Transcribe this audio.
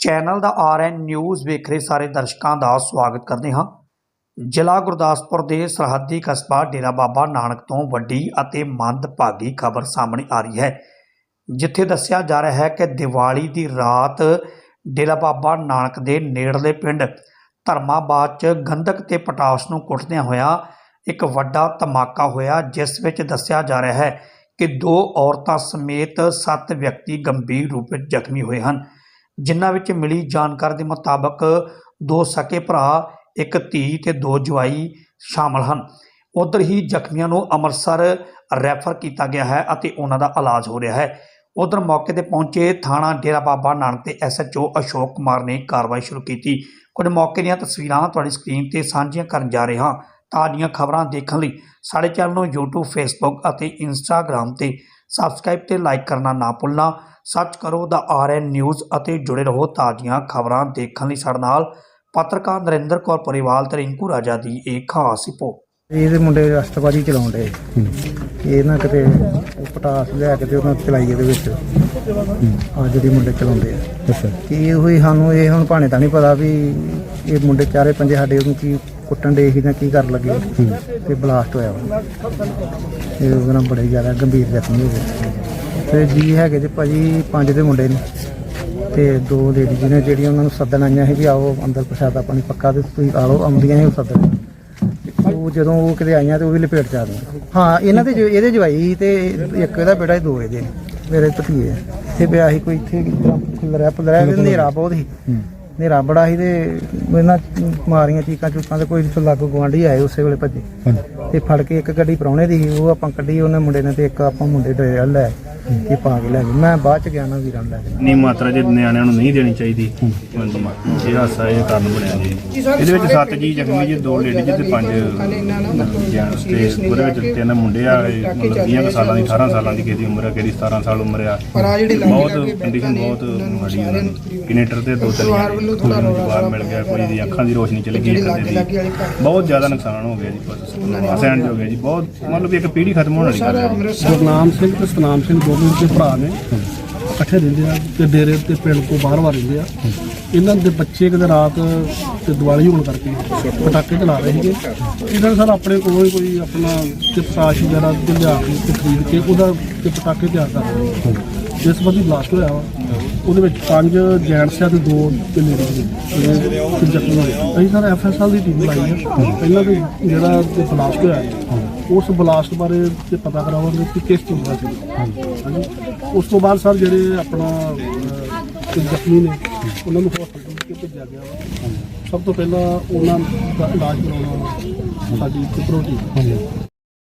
Channel ਦਾ RN news ਵੇਖ ਰਹੇ ਸਾਰੇ ਦਰਸ਼ਕਾਂ ਦਾ ਸਵਾਗਤ ਕਰਦੇ ਹਾਂ। ਜ਼ਿਲ੍ਹਾ ਗੁਰਦਾਸਪੁਰ ਦੇ ਸਰਹੱਦੀ ਕਸਬਾ ਡੇਰਾ ਬਾਬਾ ਨਾਨਕ ਤੋਂ ਵੱਡੀ ਅਤੇ ਮੰਦਭਾਗੀ ਖਬਰ ਸਾਹਮਣੇ ਆ ਰਹੀ ਹੈ, ਜਿੱਥੇ ਦੱਸਿਆ ਜਾ ਰਿਹਾ ਹੈ ਕਿ ਦੀਵਾਲੀ ਦੀ ਰਾਤ ਡੇਰਾ ਬਾਬਾ ਨਾਨਕ ਦੇ ਨੇੜਲੇ ਪਿੰਡ ਧਰਮਾਬਾਦ 'ਚ ਗੰਧਕ ਤੇ ਪਟਾਸ ਨੂੰ ਕੁੱਟਦਿਆਂ ਹੋਇਆ ਇੱਕ ਵੱਡਾ ਧਮਾਕਾ ਹੋਇਆ, ਜਿਸ ਵਿੱਚ ਦੱਸਿਆ ਜਾ ਰਿਹਾ ਹੈ ਕਿ ਦੋ ਔਰਤਾਂ ਸਮੇਤ 7 ਵਿਅਕਤੀ ਗੰਭੀਰ ਰੂਪ ਵਿੱਚ ਜ਼ਖਮੀ ਹੋਏ ਹਨ। ਜਿਨ੍ਹਾਂ ਵਿੱਚ ਮਿਲੀ ਜਾਣਕਾਰੀ ਦੇ ਮੁਤਾਬਕ ਦੋ ਸਕੇ ਭਰਾ, ਇੱਕ ਧੀ ਤੇ ਦੋ ਜਵਾਈ ਸ਼ਾਮਲ ਹਨ। ਉਧਰ ਹੀ ਜ਼ਖਮੀਆਂ ਨੂੰ ਅੰਮ੍ਰਿਤਸਰ ਰੈਫਰ ਕੀਤਾ ਗਿਆ ਹੈ ਅਤੇ ਉਹਨਾਂ ਦਾ ਇਲਾਜ ਹੋ ਰਿਹਾ ਹੈ। ਉਧਰ ਮੌਕੇ ਤੇ ਪਹੁੰਚੇ ਥਾਣਾ ਡੇਰਾ ਬਾਬਾ ਨਾਨਕ ਤੇ ਐਸਐਚਓ ਅਸ਼ੋਕ ਕੁਮਾਰ ਨੇ ਕਾਰਵਾਈ ਸ਼ੁਰੂ ਕੀਤੀ। ਕੁਝ ਮੌਕੇ ਦੀਆਂ ਤਸਵੀਰਾਂ ਤੁਹਾਡੀ ਸਕਰੀਨ ਤੇ ਸਾਂਝੀਆਂ ਕਰਨ ਜਾ ਰਹੇ ਹਾਂ। ਤਾਜ਼ੀਆਂ ਖਬਰਾਂ ਦੇਖਣ ਲਈ ਸਾਡੇ ਚੈਨਲ ਨੂੰ YouTube, Facebook ਅਤੇ Instagram ਤੇ ਸਬਸਕ੍ਰਾਈਬ ਤੇ ਲਾਈਕ ਕਰਨਾ ਨਾ ਭੁੱਲਣਾ। ਸਰਚ ਕਰੋ ਦਾ ਆਰਐਨ ਨਿਊਜ਼ ਅਤੇ ਜੁੜੇ ਰਹੋ ਤਾਜ਼ੀਆਂ ਖਬਰਾਂ ਦੇਖਣ ਲਈ ਸਾਡੇ ਨਾਲ। ਪੱਤਰਕਾਰ ਨਰਿੰਦਰ ਕੌਰ ਪਰਿਵਾਲ ਤੇ ਰਿੰਕੂ ਰਾਜਾ ਦੀ ਇਹ ਖਾਸ ਰਿਪੋਰਟ ਇਹਦੇ ਮੁੰਡੇ ਰਸਤਬਾਜੀ ਚਲਾਉਣ ਦੇ ਇਹ ਨਾ ਕਿਤੇ ਪਟਾਸ ਲਿਆ ਕੇ ਤੇ ਉਹਨਾਂ ਚਲਾਈ ਇਹਦੇ ਵਿੱਚ। ਆ ਜਿਹੜੀ ਮੁੰਡੇ ਚਲਾਉਂਦੇ ਆ। ਅੱਛਾ। ਕਿ ਇਹੋ ਹੀ ਸਾਨੂੰ ਇਹ ਹੁਣ ਭਾਣੇ ਤਾਂ ਨਹੀਂ ਪਤਾ ਵੀ ਇਹ ਮੁੰਡੇ ਚਾਰੇ ਪੰਜੇ ਸਾਡੇ ਉਹਨੂੰ ਕੀ ਕੁੱਟਣ ਦੇ ਸੀ ਜਾਂ ਕੀ ਕਰਨ ਲੱਗੇ? ਤੇ ਬਲਾਸਟ ਹੋਇਆ ਵਾ। ਇਹ ਉਹਦੇ ਨਾਲ ਬੜੇ ਜ਼ਿਆਦਾ ਗੰਭੀਰ ਜ਼ਖਮੀ ਹੋ ਗਏ। ਤੇ ਜੀ ਹੈਗੇ ਜੀ ਭਾਜੀ ਪੰਜ ਦੇ ਮੁੰਡੇ ਨੇ। ਤੇ ਦੋ ਲੇਡੀਜ਼ ਨੇ ਜਿਹੜੀਆਂ ਉਹਨਾਂ ਨੂੰ ਸੱਦਣ ਆਈਆਂ ਸੀ ਵੀ ਆਓ ਅੰਦਰ ਪ੍ਰਸ਼ਾਦਾ ਪਾਣੀ ਪੱਕਾ ਤੇ ਤੁਸੀਂ ਆ ਲਓ ਆਉਂਦੀਆਂ ਸੀ ਉਹ ਸੱਦਣ। ਉਹ ਜਦੋਂ ਉਹ ਕਿਤੇ ਆਈਆਂ ਤੇ ਉਹ ਵੀ ਲਪੇਟ ਚ ਆ ਗਈਆਂ। ਹਾਂ ਇਹਨਾਂ ਦੇ ਜੋ- ਇਹਦੇ ਜਵਾਈ ਤੇ ਇੱਕ ਇਹਦਾ ਬੇਟਾ ਸੀ, ਦੋ ਇਹਦੇ ਨੇ। ਮੇਰੇ ਭਤੀਏ ਆ। ਤੇ ਵਿਆਹ ਸੀ ਕੋਈ ਇੱਥੇ ਖੁੱਲਰਿਆ ਪੁੱਲਰਿਆ ਤੇ ਹਨੇਰਾ ਬਹੁਤ ਸੀ। ਹਨੇਰਾ ਬੜਾ ਸੀ ਤੇ ਇਹਨਾਂ ਮਾਰੀਆਂ ਚੀਕਾਂ ਚੁੱਕਾਂ ਤੇ ਕੋਈ ਲਾਗੂ ਗਵਾਂਢੀ ਆਏ ਉਸੇ ਵੇਲੇ ਭੱਜੇ। ਤੇ ਫੜ ਕੇ ਇੱਕ ਗੱਡੀ ਪ੍ਰਾਹੁਣੇ ਦੀ ਸੀ ਉਹ ਆਪਾਂ ਕੱਢੀ ਉਹਨੇ ਮੁੰਡੇ ਨੇ ਤੇ ਇੱਕ ਆਪਾਂ ਮੁੰਡੇ ਦੇ ਲੈ ਇਹ ਪਾ ਕੇ ਲੈ ਗਏ। ਮੈਂ ਬਾਅਦ ਚ ਗਿਆ ਨਾ ਵੀਰਾਂ ਨੂੰ ਲੈ ਕੇ। ਨਹੀਂ ਮਾਤਰਾ ਜੇ ਨਿਆਣਿਆਂ ਨੂੰ ਨਹੀਂ ਦੇਣੀ ਚਾਹੀਦੀ ਇਹ ਹਾਸਾ ਇਹ ਕਾਰਨ ਬਣਿਆ ਜੀ। ਇਹਦੇ ਵਿੱਚ ਸੱਤ ਜੀ ਜ਼ਖਮੀ ਜੀ ਦੋ ਲੇਡੀਜ਼ ਤੇ ਪੰਜ ਜੈਂਟਸ ਤੇ ਉਹਦੇ ਵਿੱਚ ਤਿੰਨ ਮੁੰਡੇ ਆ ਇਹ ਮਤਲਬ 20 ਕੁ ਸਾਲਾਂ ਦੀ 18 ਸਾਲਾਂ ਦੀ ਕਿਸੇ ਦੀ ਉਮਰ ਹੈ ਕਿਸੇ ਦੀ 17 ਸਾਲ ਉਮਰ ਆ। ਬਹੁਤ ਕੰਡੀਸ਼ਨ ਬਹੁਤ ਮਾੜੀ ਉਹਨਾਂ ਦੀ। ਕਿਨੇਟਰ ਤੇ ਦੋ ਤਿੰਨ ਜਵਾਬ ਮਿਲ ਗਿਆ ਕੋਈ ਦੀ ਅੱਖਾਂ ਦੀ ਰੋਸ਼ਨੀ ਚਲੀ ਗਈ ਇੱਕ ਦੇ। ਦੀ ਬਹੁਤ ਜ਼ਿਆਦਾ ਨੁਕਸਾਨ ਹੋ ਗਿਆ ਜੀ ਬਸ। ਅਸੈਂਡ ਹੋ ਗਿਆ ਜੀ ਬਹੁਤ ਮਤਲਬ ਇੱਕ ਪੀੜ੍ਹੀ ਖਤਮ ਹੋਣ ਵਾਲੀ ਗੱਲ ਹੈ। ਗੁਰਨਾਮ ਸਿੰਘ ਤੇ ਸਤਨਾਮ ਸਿੰਘ ਦੋਵੇਂ ਦੇ ਭਰਾ ਨੇ ਇਕੱਠੇ ਰਹਿੰਦੇ ਆ ਤੇ ਡੇਰੇ ਤੇ ਪਿੰਡ ਤੋਂ ਬਾਹਰ ਬਾਹਰ ਰਹਿੰਦੇ ਆ। ਇਹਨਾਂ ਦੇ ਬੱਚੇ ਕਿਤੇ ਰਾਤ ਤੇ ਦੀਵਾਲੀ ਹੋਣ ਕਰਕੇ ਪਟਾਕੇ ਚਲਾ ਰਹੇ ਸੀਗੇ। ਇਹਨਾਂ ਨੇ ਸਰ ਆਪਣੇ ਕੋਲੋਂ ਹੀ ਕੋਈ ਆਪਣਾ ਤੇ ਪ੍ਰਕਾਸ਼ ਵਗੈਰਾ ਤੇ ਲਿਆ ਕੇ ਤੇ ਖਰੀਦ ਕੇ ਉਹਦਾ ਤੇ ਪਟਾਕੇ ਤਿਆਰ ਕਰ ਰਹੇ ਸੀ ਜਿਸ ਸੰਬੰਧੀ ਬਲਾਸਟ ਹੋਇਆ ਵਾ, ਉਹਦੇ ਵਿੱਚ ਪੰਜ ਜੈਂਟਸ ਆ ਤੇ ਦੋ ਤੇ ਲੇਡੀਜ਼ ਨੇ। ਤੇ ਜ਼ਖਮੀ ਹੋਏ। ਅਸੀਂ ਸਰ ਐਫਐਸਐਲ ਦੀ ਟੀਮ ਲਾਈ ਹੈ ਪਹਿਲਾਂ ਤੇ ਜਿਹੜਾ ਬਲਾਸਟ ਹੋਇਆ ਉਸ ਬਲਾਸਟ ਬਾਰੇ ਤੇ ਪਤਾ ਕਰਾਵਾਂਗੇ ਕਿ ਕਿਸ ਚੀਜ਼ ਦਾ ਸੀ। ਹਾਂਜੀ। ਉਸ ਤੋਂ ਬਾਅਦ ਸਰ ਜਿਹੜੇ ਆਪਣਾ ਅਹ, ਜ਼ਖਮੀ ਨੇ ਉਹਨਾਂ ਨੂੰ ਹਸਪਤਾਲ ਵਿੱਚ ਭੇਜਿਆ ਗਿਆ ਵਾ। ਸਭ ਤੋਂ ਪਹਿਲਾਂ ਉਹਨਾਂ ਦਾ ਇਲਾਜ ਕਰਾਉਣਾ ਸਾਡੀ ਪ੍ਰਾਇੋਰਟੀ